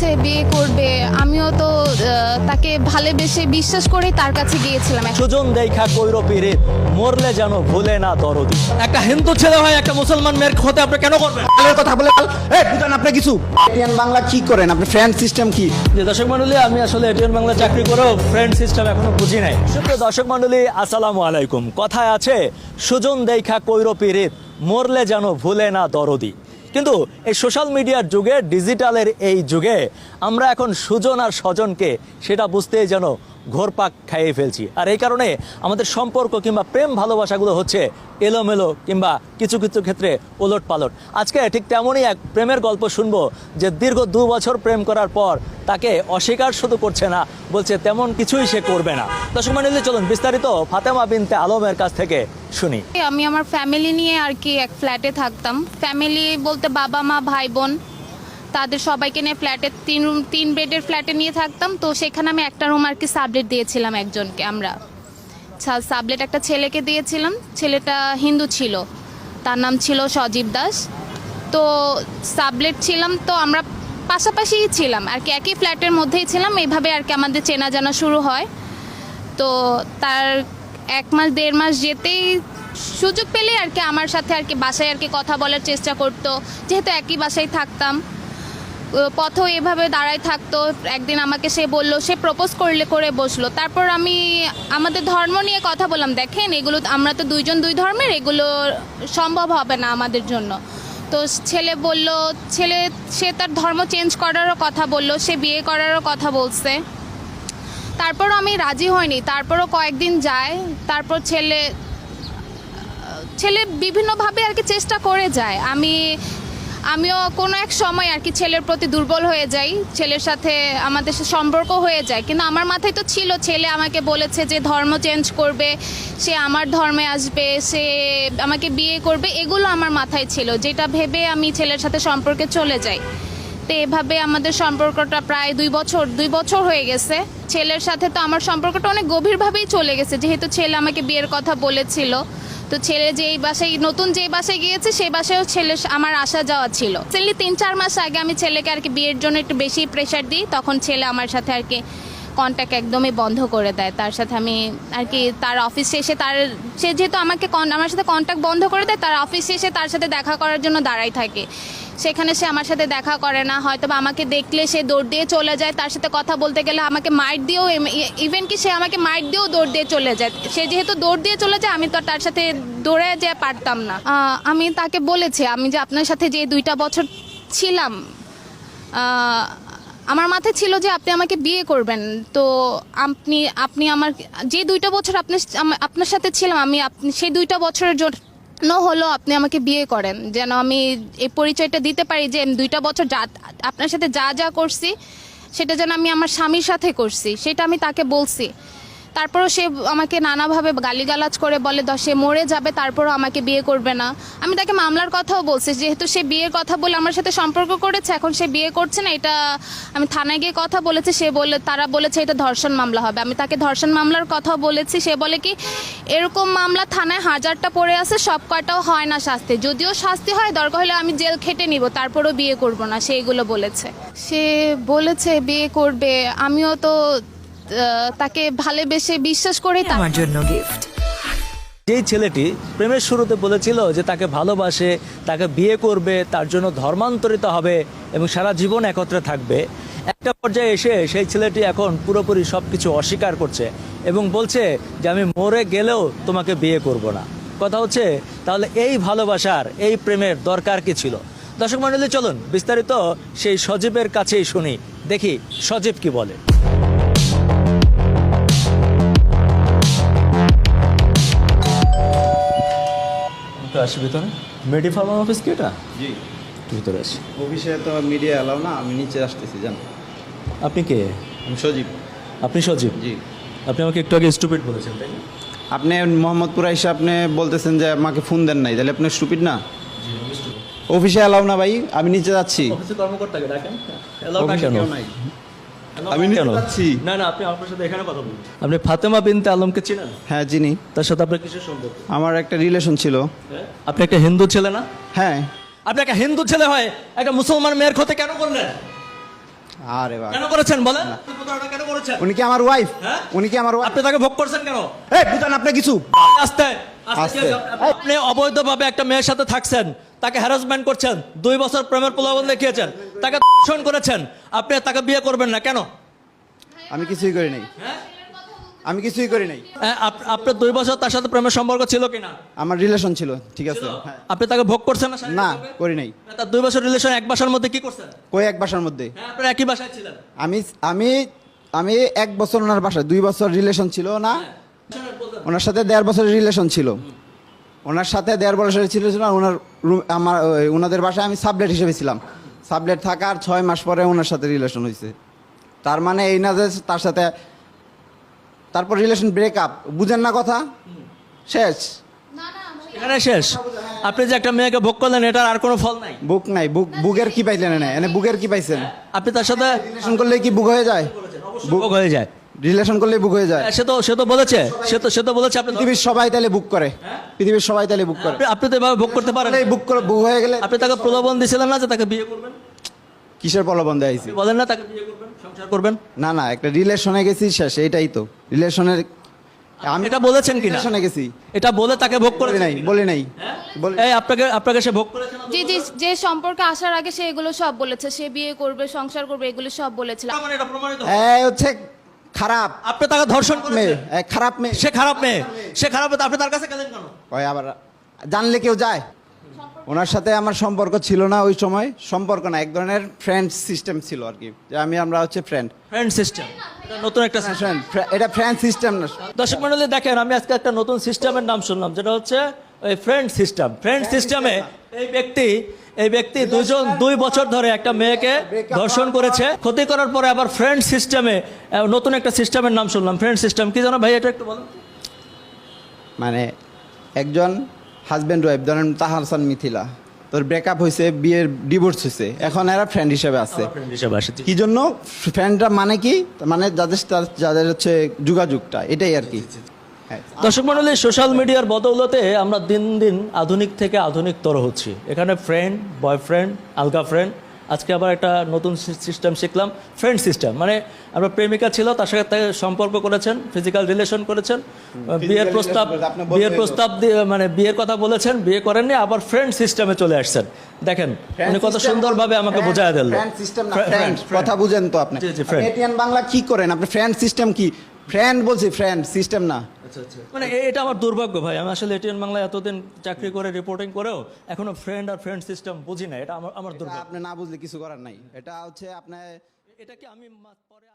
বলেছে বিয়ে করবে আমিও তো আহ, তাকে ভালোবেসে বিশ্বাস করে তার কাছে গিয়েছিলাম। সুজন দেখা কৈর পীড়িত মরলে যেন ভুলে না দরদি। একটা হিন্দু ছেলে হয় একটা মুসলমান মেয়ের ক্ষতি আপনি কেন করবেন? কথা বলে এই বুঝান আপনি কিছু? এটিএন বাংলা কি করেন? আপনি ফ্রেন্ড সিস্টেম কি? যে দর্শক মন্ডলী আমি আসলে এটিএন বাংলা চাকরি করেও ফ্রেন্ড সিস্টেম এখনও বুঝি নাই। সুপ্রিয় দর্শক মন্ডলী আসসালামু আলাইকুম। কথায় আছে সুজন দেখা কৈর পীড়িত মরলে যেন ভুলে না দরদি। কিন্তু এই সোশ্যাল মিডিয়ার যুগে ডিজিটালের এই যুগে, আমরা এখন সুজন আর স্বজনকে সেটা বুঝতেই যেন ঘোরপাক খাইয়ে ফেলছি। আর এই কারণে আমাদের সম্পর্ক কিংবা প্রেম ভালোবাসাগুলো হচ্ছে এলোমেলো কিংবা কিছু কিছু ক্ষেত্রে ওলট পালট আজকে ঠিক তেমনই এক প্রেমের গল্প শুনব যে দীর্ঘ দু বছর প্রেম করার পর তাকে অস্বীকার শুধু করছে না, বলছে তেমন কিছুই সে করবে না। দর্শক মন্ডলী চলুন বিস্তারিত ফাতেমা বিনতে আলমের কাছ থেকে শুনি। আমি আমার ফ্যামিলি নিয়ে আর কি এক ফ্ল্যাটে থাকতাম। ফ্যামিলি বলতে বাবা, মা, ভাই, বোন। তাদের সবাইকে নিয়ে ফ্ল্যাটে তিন রুম, তিন বেডের ফ্ল্যাটে নিয়ে থাকতাম। তো সেখানে আমি একটা রুম আর কি সাবলেট দিয়েছিলাম একজনকে, আমরা। সাবলেট একটা ছেলেকে দিয়েছিলাম। ছেলেটা হিন্দু ছিল। তার নাম ছিল সজীব দাস। তো সাবলেট ছিলাম, তো আমরা পাশাপাশিই ছিলাম। আর কি একই ফ্ল্যাটের মধ্যেই ছিলাম। এইভাবে আর কি আমাদের চেনা জানা শুরু হয়। তো তার এক মাস, দেড় মাস যেতেই সুযোগ পেলে আর কি আমার সাথে আর কি বাসায় আর কি কথা বলার চেষ্টা করতো। যেহেতু একই বাসায় থাকতাম। পথও এভাবে দাঁড়ায় থাকতো। একদিন আমাকে সে বলল, সে প্রপোজ করলে করে বসল। তারপর আমি আমাদের ধর্ম নিয়ে কথা বললাম, দেখেন, এগুলো আমরা তো দুইজন দুই ধর্মের, এগুলো সম্ভব হবে না আমাদের জন্য। তো ছেলে বলল, ছেলে, সে তার ধর্ম চেঞ্জ করারও কথা বলল, সে বিয়ে করারও কথা বলছে। তারপরও আমি রাজি হইনি। তারপরও কয়েকদিন যায়, তারপর ছেলে ছেলে বিভিন্নভাবে আর কি চেষ্টা করে যায়। আমি আমিও কোনো এক সময় আর কি ছেলের প্রতি দুর্বল হয়ে যাই, ছেলের সাথে আমাদের সম্পর্ক হয়ে যায়। কিন্তু আমার মাথায় তো ছিল, ছেলে আমাকে বলেছে যে ধর্ম চেঞ্জ করবে, সে আমার ধর্মে আসবে, সে আমাকে বিয়ে করবে, এগুলো আমার মাথায় ছিল। যেটা ভেবে আমি ছেলের সাথে সম্পর্কে চলে যাই। তো এভাবে আমাদের সম্পর্কটা প্রায় দুই বছর দুই বছর হয়ে গেছে। ছেলের সাথে তো আমার সম্পর্কটা অনেক গভীরভাবেই চলে গেছে। যেহেতু ছেলে আমাকে বিয়ের কথা বলেছিল তো ছেলে যেই বাসায়, নতুন যেই বাসায় গিয়েছে, সেই বাসায়ও ছেলে, আমার আসা যাওয়া ছিল। ছেলে তিন চার মাস আগে আমি ছেলেকে আর কি বিয়ের জন্য একটু বেশি প্রেশার দিই, তখন ছেলে আমার সাথে আর কি কন্ট্যাক্ট একদমই বন্ধ করে দেয়। তার সাথে আমি আর কি তার অফিস শেষে তার, সে যেহেতু আমাকে আমার সাথে কন্ট্যাক্ট বন্ধ করে দেয়, তার অফিস শেষে তার সাথে দেখা করার জন্য দাঁড়াই থাকে। সেখানে সে আমার সাথে দেখা করে না হয়তো বা আমাকে দেখলে সে দৌড় দিয়ে চলে যায়, তার সাথে কথা বলতে গেলে আমাকে মাইট দিয়েও ইভেন কি সে আমাকে মাইট দিয়েও দৌড় দিয়ে চলে যায়। সে যেহেতু দৌড় দিয়ে চলে যায়, আমি তো তার সাথে দৌড়ে যে পারতাম না। আমি তাকে বলেছি, আমি যে আপনার সাথে যে দুইটা বছর ছিলাম আমার মাথায় ছিল যে আপনি আমাকে বিয়ে করবেন। তো আপনি আপনি আমার যে দুইটা বছর আপনার আপনার সাথে ছিলাম, আমি আপনি সেই দুইটা বছরের জন্য হলো আপনি আমাকে বিয়ে করেন। যেন আমি এই পরিচয়টা দিতে পারি যে দুইটা বছর যা, আপনার সাথে যা যা করছি, সেটা যেন আমি আমার স্বামীর সাথে করছি, সেটা আমি তাকে বলছি। তারপরও সে আমাকে নানাভাবে গালিগালাজ করে বলে সে মরে যাবে, তারপরও আমাকে বিয়ে করবে না। আমি তাকে মামলার কথাও বলছি, যেহেতু সে বিয়ের কথা বলে আমার সাথে সম্পর্ক করেছে, এখন সে বিয়ে করছে না, এটা আমি থানায় গিয়ে কথা বলেছি, সে বলে, তারা বলেছে এটা ধর্ষণ মামলা হবে। আমি তাকে ধর্ষণ মামলার কথাও বলেছি, সে বলে কি, এরকম মামলা থানায় হাজারটা পড়ে আছে, সব কয়টাও হয় না শাস্তি। যদিও শাস্তি হয়, দরকার হলে আমি জেল খেটে নিব, তারপরও বিয়ে করব না, সে এগুলো বলেছে। সে বলেছে বিয়ে করবে, আমিও তো তাকে ভালোবেসে বিশ্বাস করে তার আমার জন্য গিফট যেই ছেলেটি প্রেমের শুরুতে বলেছিল যে তাকে ভালোবাসে তাকে বিয়ে করবে তার জন্য ধর্মান্তরিত হবে এবং সারা জীবন একত্রে থাকবে একটা পর্যায়ে এসে সেই ছেলেটি এখন পুরোপুরি সব কিছু অস্বীকার করছে এবং বলছে যে আমি মরে গেলেও তোমাকে বিয়ে করব না। কথা হচ্ছে তাহলে এই ভালোবাসার এই প্রেমের দরকার কি ছিল? দর্শক মণ্ডলী চলুন বিস্তারিত সেই সজীবের কাছেই শুনি দেখি সজীব কি বলে। আসি ভিতরে? মেডি ফার্মা অফিস কি এটা? জি। ভিতরে আসি। অফিসে তো মিডিয়া এলাও না আমি নিচে আসতেছি জান। আপনি কে? আমি সজীব। আপনি সজীব? জি। আপনি আমাকে একটু আগে স্টুপিড বলেছেন তাই না? আপনি মোহাম্মদপুরা এসে আপনি বলতেছেন যে আমাকে ফোন দেন নাই তাহলে আপনি স্টুপিড না? অফিসে এলাও না ভাই আমি নিচে যাচ্ছি। অফিসে কর্মকর্তাকে ডাকেন। এলাও না কেন আমি কেন? না না আপনি আপনার সাথে এখানে কথা বলুন। আপনি ফাতেমা বিনতে আলমকে চিনেন? হ্যাঁ চিনি তার সাথে আপনার কিসের সম্পর্ক? আমার একটা রিলেশন ছিল। হ্যাঁ? আপনি একটা হিন্দু ছেলে না? হ্যাঁ। আপনি একটা হিন্দু ছেলে হয় একটা মুসলমান মেয়ের ক্ষতি কেন করলেন? আরে বাবা। কেন করেছেন বলেন? কেন করেছেন? উনি কি আমার ওয়াইফ হ্যাঁ? উনি কি আমার আপনি তাকে ভোগ করছেন কেন? এই বুঝান আপনি কিছু। আস্তে? আপনি অবৈধভাবে একটা মেয়ের সাথে থাকছেন। তাকে হ্যারাসমেন্ট করছেন দুই বছর প্রেমের প্রলোভন দেখিয়েছেন তাকে ধর্ষণ করেছেন আপনি তাকে বিয়ে করবেন না কেন? আমি কিছুই করি নাই। হ্যাঁ? আমি কিছুই করি নাই। হ্যাঁ, আপ- আপনার দুই বছর তার সাথে প্রেমের সম্পর্ক ছিল কিনা? আমার রিলেশন ছিল ঠিক আছে। হ্যাঁ। আপনি তাকে ভোগ করছেন না না করি নাই। তার দুই বছর রিলেশন এক বাসার মধ্যে কি করছেন? কই এক বাসার মধ্যে? হ্যাঁ আপনারা একই বাসায় ছিলেন। আমি আমি আমি এক বছর ওনার বাসায় দুই বছর রিলেশন ছিল না ওনার সাথে দেড় বছরের রিলেশন ছিল। ওনার সাথে দেড় বছরের ছিল ছিল, ওনার রুম আমার ওনাদের বাসায় আমি সাবলেট হিসেবে ছিলাম। সাবলেট থাকার ছয় মাস পরে ওনার সাথে রিলেশন হয়েছে তার মানে এই না যে তার সাথে তারপর রিলেশন ব্রেকআপ বুঝেন না কথা? শেষ। এখানে শেষ। আপনি যে একটা মেয়েকে ভোগ করলেন এটার আর কোনো ফল নাই। বুক নাই। বুক বুকের কি পাইলেন না এনে বুকের কি পাইছেন? আপনি তার সাথে রিলেশন করলে কি বুক হয়ে যায়? ভোগ হয়ে যায়। রিলেশন করলে বুক হয়ে যায়। হ্যাঁ, সে তো সে তো বলেছে। সে তো সে তো বলেছে আপনি পৃথিবীর সবাই তাহলে বুক করে। পৃথিবীর সবাই তাহলে বুক করে। আপনি- তো এভাবে ভোগ করতে পারেন। তাহলে বুক করে বুক হয়ে গেলে আপনি তাকে প্রলোভন দিয়েছিলেন না যে তাকে বিয়ে করবেন? কিসের প্রলোভন দেয়াইছি আপনি বলেন না তাকে বিয়ে করবেন সংসার করবেন। না না একটা রিলেশনে গেছি শেষ এটাই তো। রিলেশনের আমি এটা বলেছেন কিনা? শুনে গেছি। এটা বলে তাকে ভোগ করে বলি নাই বলি নাই। এই আপনাকে আপনাকে সে ভোগ করেছে না? জি জি যে সম্পর্কে আসার আগে সে এগুলো সব বলেছে। সে বিয়ে করবে সংসার করবে এগুলো সব বলেছিল মানে এটা প্রমাণিত এই হচ্ছে খারাপ। আপনি তাকে ধর্ষণ মেয়ে করেছেন? খারাপ মেয়ে। সে খারাপ মেয়ে। সে খারাপ মেয়ে, তা আপনি তার কাছে গেলেন কেন? ওই আবার জানলে কেউ যায়? ওনার সাথে আমার সম্পর্ক ছিল না ওই সময়। সম্পর্ক না এক ধরনের ফ্রেন্ড সিস্টেম ছিল আর কি। যে আমি আমরা হচ্ছে ফ্রেন্ড ফ্রেন্ড সিস্টেম নতুন একটা system। ফ্রেন্ড এটা ফ্রেন্ড সিস্টেম না। দর্শক মন্ডলী দেখেন আমি আজকে একটা নতুন সিস্টেমের নাম শুনলাম। যেটা হচ্ছে ওই ফ্রেন্ড সিস্টেম ফ্রেন্ড সিস্টেমে এই ব্যক্তি এই ব্যক্তি দুজন দুই বছর ধরে একটা মেয়েকে ধর্ষণ করেছে। ক্ষতি করার পরে আবার ফ্রেন্ড সিস্টেমে নতুন একটা সিস্টেমের নাম শুনলাম। ফ্রেন্ড সিস্টেম কি জানো ভাই এটা একটু বলুন। মানে একজন হাজব্যান্ড ওয়াইফ ধরেন তাহার হাসান মিথিলা। তোর ব্রেকআপ হয়েছে বিয়ের ডিভোর্স হয়েছে এখন এরা ফ্রেন্ড হিসেবে আছে। কি জন্য? ফ্রেন্ডরা মানে কি? মানে যাদের যাদের হচ্ছে যোগাযোগটা এটাই আর কি। দর্শক মন্ডলী সোশ্যাল মিডিয়ার বদৌলতে আমরা দিন দিন আধুনিক থেকে আধুনিকতর হচ্ছি। এখানে ফ্রেন্ড বয়ফ্রেন্ড আলগা ফ্রেন্ড আজকে আবার একটা নতুন সিস্টেম শিখলাম। ফ্রেন্ড সিস্টেম মানে আমরা প্রেমিকা ছিল তার সাথে সম্পর্ক করেছেন ফিজিক্যাল রিলেশন করেছেন বিয়ের প্রস্তাব বিয়ের প্রস্তাব দিয়ে মানে বিয়ের কথা বলেছেন বিয়ে করেননি আবার ফ্রেন্ড সিস্টেমে চলে আসছেন। দেখেন উনি কত সুন্দরভাবে আমাকে বোঝায় দিল। কথা বুঝেন তো আপনি। বাংলা কি করেন? আপনি ফ্রেন্ড সিস্টেম কি? ফ্রেন্ড বলছি ফ্রেন্ড সিস্টেম না। মানে এটা আমার দুর্ভাগ্য ভাই। আমি আসলে এটিএন বাংলায় এতদিন চাকরি করে রিপোর্টিং করেও এখনও ফ্রেন্ড আর ফ্রেন্ড সিস্টেম বুঝি না। এটা আমার আমার দুর্ভাগ্য। আপনি না বুঝলে কিছু করার নাই। এটা হচ্ছে আপনার এটা কি আমি পরে